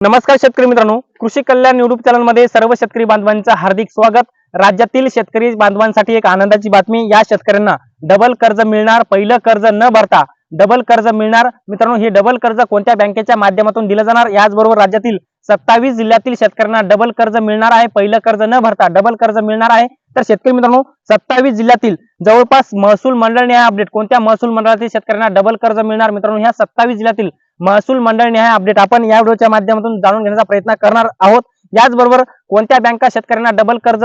नमस्कार शेतकरी मित्रांनो. कृषी कल्याण युट्यूब चॅनलमध्ये सर्व शेतकरी बांधवांचं हार्दिक स्वागत. राज्यातील शेतकरी बांधवांसाठी एक आनंदाची बातमी या शेतकऱ्यांना डबल कर्ज मिळणार पहिलं कर्ज न भरता डबल कर्ज मिळणार. मित्रांनो हे डबल कर्ज कोणत्या बँकेच्या माध्यमातून दिलं जाणार? याचबरोबर राज्यातील सत्तावीस जिल्ह्यातील शेतकऱ्यांना डबल कर्ज मिळणार आहे पहिलं कर्ज न भरता डबल कर्ज मिळणार आहे. तर शेतकरी मित्रांनो सत्तावीस जिल्ह्यातील जवळपास महसूल मंडळ न्याय अपडेट कोणत्या महसूल मंडळातील शेतकऱ्यांना डबल कर्ज मिळणार? मित्रांनो ह्या सत्तावीस जिल्ह्यातील महसूल मंडळ न्याय अपडेट आपण या व्हिडिओच्या माध्यमातून जाणून घेण्याचा प्रयत्न करणार आहोत. याचबरोबर कोणत्या बँका शेतकऱ्यांना डबल कर्ज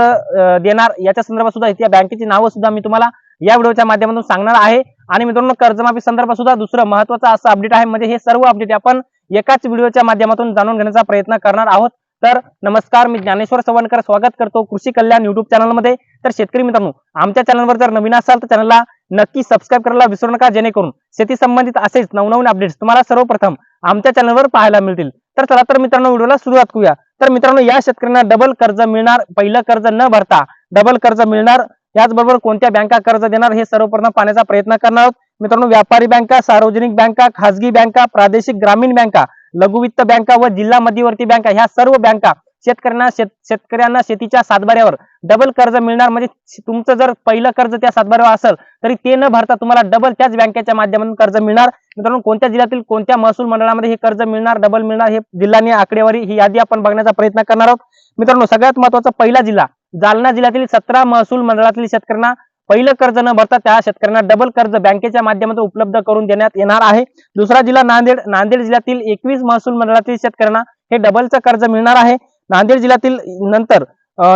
देणार याच्या संदर्भात सुद्धा त्या बँकेची नावं सुद्धा मी तुम्हाला या व्हिडिओच्या माध्यमातून सांगणार आहे. आणि मित्रांनो कर्जमाफी संदर्भात सुद्धा दुसरं महत्वाचं असं अपडेट आहे. म्हणजे हे सर्व अपडेट आपण एकाच व्हिडिओच्या माध्यमातून जाणून घेण्याचा प्रयत्न करणार आहोत. तर नमस्कार मी ज्ञानेश्वर चव्हाणकर स्वागत करतो कृषी कल्याण युट्यूब चॅनलमध्ये तर शेतकरी मित्रांनो आमच्या चॅनलवर जर नवीन असाल तर चॅनलला नक्की सबस्क्राईब करायला विसरू नका जेणेकरून शेती संबंधित असेच नवनवीन अपडेट्स तुम्हाला सर्वप्रथम आमच्या चॅनलवर पाहायला मिळतील. तर चला तर मित्रांनो व्हिडिओला सुरुवात करूया. तर मित्रांनो या शेतकऱ्यांना डबल कर्ज मिळणार पहिलं कर्ज न भरता डबल कर्ज मिळणार. याचबरोबर कोणत्या बँका कर्ज देणार हे सर्वप्रथम पाहण्याचा प्रयत्न करणार आहोत. मित्रांनो व्यापारी बँका सार्वजनिक बँका खासगी बँका प्रादेशिक ग्रामीण बँका लघुवित्त बँका व जिल्हा मध्यवर्ती बँका ह्या सर्व बँका शेतकऱ्यांना शेत शेतकऱ्यांना शेतीच्या सातबाऱ्यावर डबल कर्ज मिळणार. म्हणजे तुमचं जर पहिलं कर्ज त्या सातबाऱ्यावर असेल तरी ते न भरता तुम्हाला डबल त्याच बँकेच्या माध्यमातून कर्ज मिळणार. मित्रांनो कोणत्या जिल्ह्यातील कोणत्या महसूल मंडळामध्ये हे कर्ज मिळणार डबल मिळणार हे जिल्ह्यानी आकडेवारी ही यादी आपण बघण्याचा प्रयत्न करणार आहोत. मित्रांनो सगळ्यात महत्त्वाचा पहिला जिल्हा जालना जिल्ह्यातील सतरा महसूल मंडळातील शेतकऱ्यांना पहिलं कर्ज न भरता त्या शेतकऱ्यांना डबल कर्ज बँकेच्या माध्यमातून उपलब्ध करून देण्यात येणार आहे. दुसरा जिल्हा नांदेड नांदेड जिल्ह्यातील एकवीस महसूल मंडळातील शेतकऱ्यांना हे डबलचं कर्ज मिळणार आहे. नांदेड जिल्ह्यातील नंतर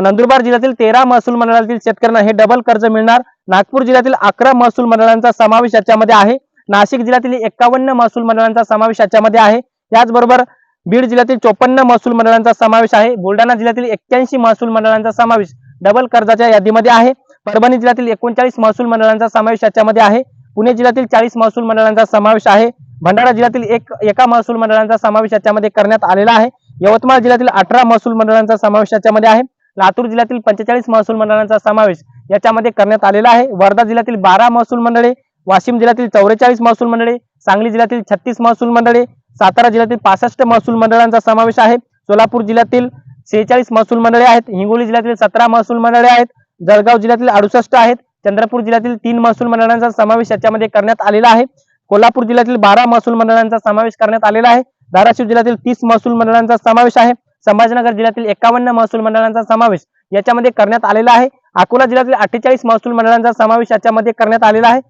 नंदुरबार जिल्ह्यातील तेरा महसूल मंडळातील शेतकऱ्यांना हे डबल कर्ज मिळणार. नागपूर जिल्ह्यातील अकरा महसूल मंडळांचा समावेश याच्यामध्ये आहे. नाशिक जिल्ह्यातील एकावन्न महसूल मंडळांचा समावेश याच्यामध्ये आहे. याचबरोबर बीड जिल्ह्यातील चोपन्न महसूल मंडळांचा समावेश आहे. बुलढाणा जिल्ह्यातील एक्क्याऐंशी महसूल मंडळांचा समावेश डबल कर्जाच्या यादीमध्ये आहे. परभणी जिल्ह्यातील एकोणचाळीस महसूल मंडळांचा समावेश याच्यामध्ये आहे. पुणे जिल्ह्यातील चाळीस महसूल मंडळांचा समावेश आहे. भंडारा जिल्ह्यातील एक एका महसूल मंडळांचा समावेश याच्यामध्ये करण्यात आलेला आहे. यवतमाळ जिल्ह्यातील अठरा महसूल मंडळांचा समावेश याच्यामध्ये आहे. लातूर जिल्ह्यातील पंचेचाळीस महसूल मंडळांचा समावेश याच्यामध्ये करण्यात आलेला आहे. वर्धा जिल्ह्यातील बारा महसूल मंडळे वाशिम जिल्ह्यातील चौवेचाळीस महसूल मंडळे सांगली जिल्ह्यातील छत्तीस महसूल मंडळे सातारा जिल्ह्यातील पासष्ट महसूल मंडळांचा समावेश आहे. सोलापूर जिल्ह्यातील सेहेचाळीस महसूल मंडळे आहेत. हिंगोली जिल्ह्यातील सतरा महसूल मंडळे आहेत. जळगाव जिल्ह्यातील अडुसष्ट आहेत. चंद्रपूर जिल्ह्यातील तीन महसूल मंडळांचा समावेश याच्यामध्ये करण्यात आलेला आहे. कोल्हापूर जिल्ह्यातील बारा महसूल मंडळांचा समावेश करण्यात आलेला आहे. धाराशिव जिल्ह्यातील तीस महसूल मंडळांचा समावेश आहे. संभाजीनगर जिल्ह्यातील एकावन्न महसूल मंडळांचा समावेश याच्यामध्ये करण्यात आलेला आहे. अकोला जिल्ह्यातील अठ्ठेचाळीस महसूल मंडळांचा समावेश याच्यामध्ये करण्यात आलेला आहे.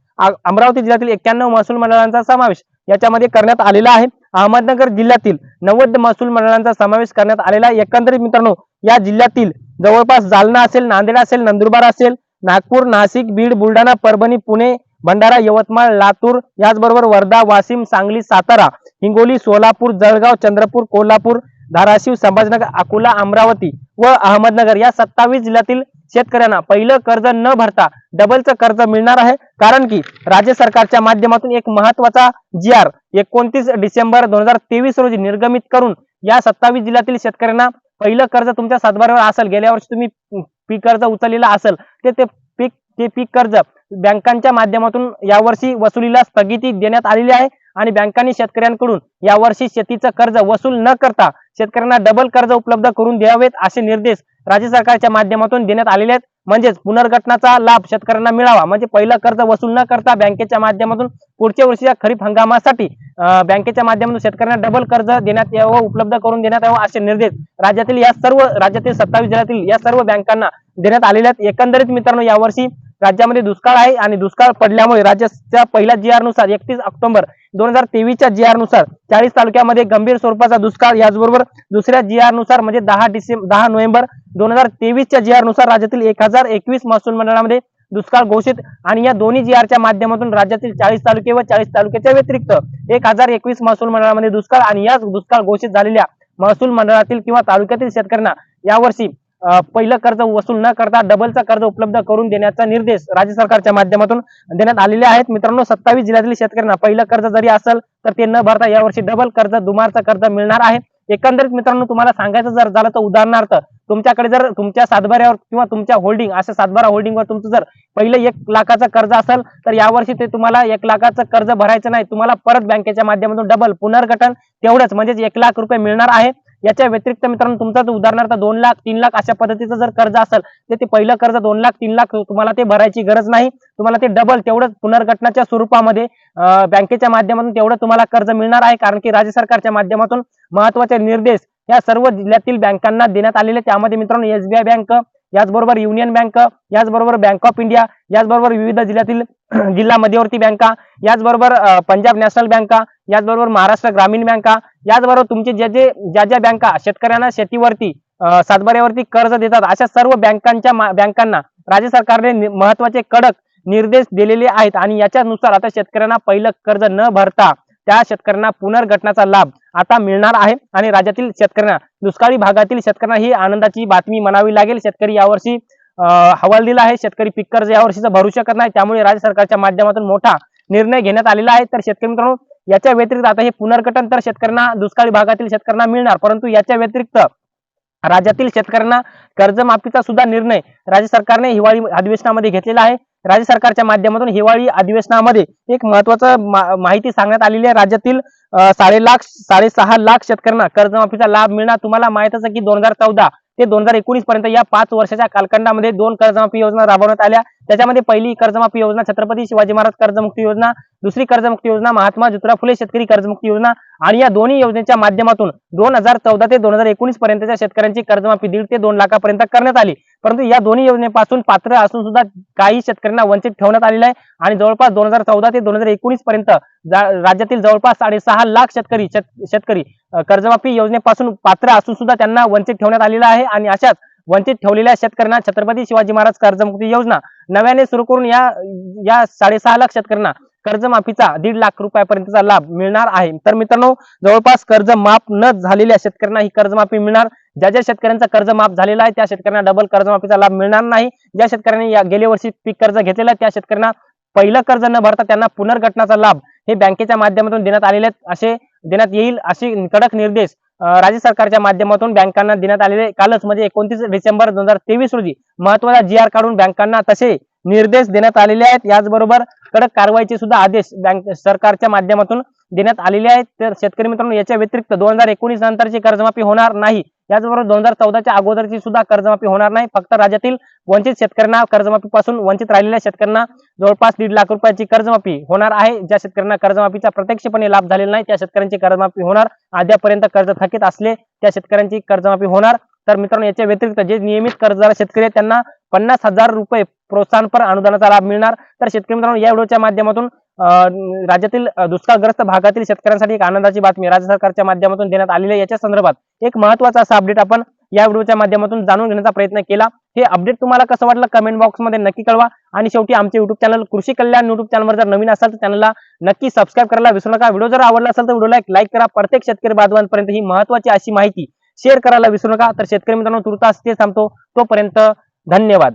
अमरावती जिल्ह्यातील एक्क्याण्णव महसूल मंडळांचा समावेश याच्यामध्ये करण्यात आलेला आहे. अहमदनगर जिल्ह्यातील नव्वद महसूल मंडळांचा समावेश करण्यात आलेला आहे. एकंदरीत मित्रांनो या जिल्ह्यातील जवळपास जालना असेल नांदेड असेल नंदुरबार असेल नागपूर नाशिक बीड बुलढाणा परभणी पुणे भंडारा यवतमाळ लातूर याचबरोबर वर्धा वाशिम सांगली सातारा हिंगोली सोलापूर जळगाव चंद्रपूर कोल्हापूर धाराशिव संभाजीनगर अकोला अमरावती व अहमदनगर या सत्तावीस जिल्ह्यातील शेतकऱ्यांना पहिलं कर्ज न भरता डबलचं कर्ज मिळणार आहे. कारण की राज्य सरकारच्या माध्यमातून एक महत्त्वाचा जी आर एकोणतीस डिसेंबर दोन हजार तेवीस रोजी निर्गमित करून या सत्तावीस जिल्ह्यातील शेतकऱ्यांना पहिलं कर्ज तुमच्या सातबाऱ्यावर असेल. गेल्या वर्षी तुम्ही पीक कर्ज उचललेलं असेल. ते ते पीक ते पीक कर्ज बँकांच्या माध्यमातून यावर्षी वसुलीला स्थगिती देण्यात आलेली आहे आणि बँकांनी शेतकऱ्यांकडून यावर्षी शेतीचं कर्ज वसूल न करता शेतकऱ्यांना डबल कर्ज उपलब्ध करून द्यावेत असे निर्देश राज्य सरकारच्या माध्यमातून देण्यात आलेले आहेत. म्हणजेच पुनर्गठनाचा लाभ शेतकऱ्यांना मिळावा. म्हणजे पहिलं कर्ज वसूल न करता बँकेच्या माध्यमातून पुढच्या वर्षीच्या खरीप हंगामासाठी बँकेच्या माध्यमातून शेतकऱ्यांना डबल कर्ज देण्यात यावं उपलब्ध करून देण्यात यावं असे निर्देश राज्यातील या सर्व राज्यातील सत्तावीस जिल्ह्यातील या सर्व बँकांना देण्यात आलेले आहेत. एकंदरीत मित्रांनो यावर्षी राज्यामध्ये दुष्काळ आहे आणि दुष्काळ पडल्यामुळे राज्याच्या पहिल्या जी आरनुसार एकतीस ऑक्टोबर दोन हजार तेवीसच्या जी आरनुसार चाळीस तालुक्यामध्ये गंभीर स्वरूपाचा दुष्काळ. याचबरोबर दुसऱ्या जी आरनुसार म्हणजे दहा डिसेंबर दहा नोव्हेंबर दोन हजार तेवीसच्या जी आरनुसार राज्यातील एक हजार एकवीस महसूल मंडळामध्ये दुष्काळ घोषित आणि या दोन्ही जी आरच्या माध्यमातून राज्यातील चाळीस तालुके व चाळीस तालुक्याच्या व्यतिरिक्त एक हजार एकवीस महसूल मंडळामध्ये दुष्काळ आणि याच दुष्काळ घोषित झालेल्या महसूल मंडळातील किंवा तालुक्यातील शेतकऱ्यांना यावर्षी पहिलं कर्ज वसूल न करता डबलचा कर्ज उपलब्ध करून देण्याचा निर्देश राज्य सरकारच्या माध्यमातून देण्यात आलेले आहेत. मित्रांनो सत्तावीस जिल्ह्यातील शेतकऱ्यांना पहिलं कर्ज जरी असेल तर ते न भरता यावर्षी डबल कर्ज दुमारचं कर्ज मिळणार आहे. एकंदरीत मित्रांनो तुम्हाला सांगायचं जर झालं तर उदाहरणार्थ तुमच्याकडे जर तुमच्या सातबाऱ्यावर किंवा तुमच्या होल्डिंग अशा सातबारा होल्डिंगवर तुमचं जर पहिलं एक लाखाचं कर्ज असेल तर यावर्षी ते तुम्हाला एक लाखाचं कर्ज भरायचं नाही. तुम्हाला परत बँकेच्या माध्यमातून डबल पुनर्गठन तेवढंच म्हणजेच एक लाख रुपये मिळणार आहे. याच्या व्यतिरिक्त मित्रांनो तुमचं उदाहरणार्थ दोन लाख तीन लाख अशा पद्धतीचं जर कर्ज असेल तर ते पहिलं कर्ज दोन लाख तीन लाख तुम्हाला ते भरायची गरज नाही. तुम्हाला ते डबल तेवढंच पुनर्गठनाच्या स्वरूपामध्ये बँकेच्या माध्यमातून तेवढं तुम्हाला कर्ज मिळणार आहे कारण की राज्य सरकारच्या माध्यमातून महत्त्वाचे निर्देश या सर्व जिल्ह्यातील बँकांना देण्यात आलेले त्यामध्ये मित्रांनो एसबीआय बँक याचबरोबर युनियन बँक याचबरोबर बँक ऑफ इंडिया याचबरोबर विविध जिल्ह्यातील जिल्हा मध्यवर्ती बँका याचबरोबर पंजाब नॅशनल बँका याचबरोबर महाराष्ट्र ग्रामीण बँका याचबरोबर तुमचे जे जे ज्या ज्या बँका शेतकऱ्यांना शेतीवरती सातबाऱ्यावरती कर्ज देतात अशा सर्व बँकांच्या बँकांना राज्य सरकारने महत्त्वाचे कडक निर्देश दिलेले आहेत आणि याच्यानुसार आता शेतकऱ्यांना पहिलं कर्ज न भरता त्या शेतकऱ्यांना पुनर्गठनाचा लाभ आता मिळणार आहे. आणि राज्यातील शेतकऱ्यांना दुष्काळी भागातील शेतकऱ्यांना ही आनंदाची बातमी म्हणावी लागेल. शेतकरी यावर्षी हवाल दिला आहे. शेतकरी पीक कर्ज यावर्षीचं भरू शकत नाही त्यामुळे राज्य सरकारच्या माध्यमातून मोठा निर्णय घेण्यात आलेला आहे. तर शेतकरी मित्रांनो याच्या व्यतिरिक्त आता हे पुनर्गठन तर शेतकऱ्यांना दुष्काळी भागातील शेतकऱ्यांना मिळणार. परंतु याच्या व्यतिरिक्त राज्यातील शेतकऱ्यांना कर्जमाफीचा सुद्धा निर्णय राज्य सरकारने हिवाळी अधिवेशनामध्ये घेतलेला आहे. राज्य सरकारच्या माध्यमातून हिवाळी अधिवेशनामध्ये एक महत्वाचं मा- माहिती सांगण्यात आलेली आहे. राज्यातील साडे लाख साडेसहा लाख शेतकऱ्यांना कर्जमाफीचा लाभ मिळणार. तुम्हाला माहितच आहे की दोन हजार चौदा ते दोन हजार एकोणीस पर्यंत या पाच वर्षाच्या कालखंडामध्ये दोन कर्जमाफी योजना राबवण्यात आल्या. त्याच्यामध्ये पहिली कर्जमाफी योजना छत्रपती शिवाजी महाराज कर्जमुक्ती योजना दुसरी कर्जमुक्ती योजना महात्मा ज्योतिराव फुले शेतकरी कर्जमुक्ती योजना आणि या दोन्ही योजनेच्या माध्यमातून दोन हजार चौदा ते दोन हजार एकोणीस पर्यंतच्या शेतकऱ्यांची कर्जमाफी दीड ते दोन लाखापर्यंत करण्यात आली. परंतु या दोन्ही योजनेपासून पात्र असून सुद्धा काही शेतकऱ्यांना वंचित ठेवण्यात आलेलं आहे आणि जवळपास दोन हजार चौदा ते दोन हजार एकोणीस पर्यंत राज्यातील जवळपास साडेसहा लाख शेतकरी शेत- शेतकरी कर्जमाफी योजनेपासून पात्र असून सुद्धा त्यांना वंचित ठेवण्यात आलेलं आहे आणि अशाच वंचित ठेवलेल्या शेतकऱ्यांना छत्रपती शिवाजी महाराज कर्जमुक्ती योजना नव्याने सुरू करून या या साडेसहा लाख शेतकऱ्यांना कर्जमाफीचा दीड लाख रुपयापर्यंतचा लाभ मिळणार आहे. तर मित्रांनो जवळपास कर्ज माफ न झालेल्या शेतकऱ्यांना ही कर्जमाफी मिळणार. ज्या ज्या शेतकऱ्यांचा कर्ज माफ झालेला आहे त्या शेतकऱ्यांना डबल कर्जमाफीचा लाभ मिळणार नाही. ज्या शेतकऱ्यांनी या गेल्या वर्षी पीक कर्ज घेतलेलं आहे त्या शेतकऱ्यांना पहिलं कर्ज न भरता त्यांना पुनर्गठनाचा लाभ हे बँकेच्या माध्यमातून देण्यात आलेले आहेत. असे देण्यात येईल असे कडक निर्देश राज्य सरकारच्या माध्यमातून बँकांना देण्यात आलेले कालच म्हणजे एकोणतीस डिसेंबर दोन हजार तेवीस रोजी महत्त्वाचा जी आर काढून बँकांना तसे निर्देश देण्यात आलेले आहेत. याचबरोबर कडक कारवाईचे सुद्धा आदेश बँक सरकारच्या माध्यमातून देण्यात आलेले आहेत. तर शेतकरी मित्रांनो याच्या व्यतिरिक्त दोन हजार एकोणीस नंतरची कर्जमाफी होणार नाही. याचबरोबर दोन हजार चौदाच्या अगोदरची सुद्धा कर्जमाफी होणार नाही. फक्त राज्यातील वंचित शेतकऱ्यांना कर्जमाफीपासून वंचित राहिलेल्या शेतकऱ्यांना जवळपास दीड लाख रुपयाची कर्जमाफी होणार आहे. ज्या शेतकऱ्यांना कर्जमाफीचा प्रत्यक्षपणे लाभ झालेला नाही त्या शेतकऱ्यांची कर्जमाफी होणार. अद्यापर्यंत कर्ज थकीत असले त्या शेतकऱ्यांची कर्जमाफी होणार. तर मित्रांनो याच्या व्यतिरिक्त जे नियमित कर्जदार शेतकरी आहेत त्यांना पन्नास हजार रुपये प्रोत्साहनपर अनुदानाचा लाभ मिळणार. तर शेतकरी मित्रांनो या व्हिडिओच्या माध्यमातून राज्यातील दुष्काळग्रस्त भागातील शेतकऱ्यांसाठी एक आनंदाची बातमी राज्य सरकारच्या माध्यमातून देण्यात आलेली आहे याच्या संदर्भात एक महत्त्वाचा असा अपडेट आपण या व्हिडिओच्या माध्यमातून जाणून घेण्याचा प्रयत्न केला. हे अपडेट तुम्हाला कसं वाटलं कमेंट बॉक्समध्ये नक्की कळवा. आणि शेवटी आमचे युट्यूब चॅनल कृषी कल्याण युट्यूब चॅनलवर जर नवीन असाल तर चॅनलला नक्की सबस्क्राईब करायला विसरू नका. व्हिडिओ जर आवडला असेल तर व्हिडिओला एक लाईक करा. प्रत्येक शेतकरी बांधवांपर्यंत ही महत्वाची अशी माहिती शेअर करायला विसरू नका. तर शेतकरी मित्रांनो तुर्तास ते थांबतो. तोपर्यंत धन्यवाद.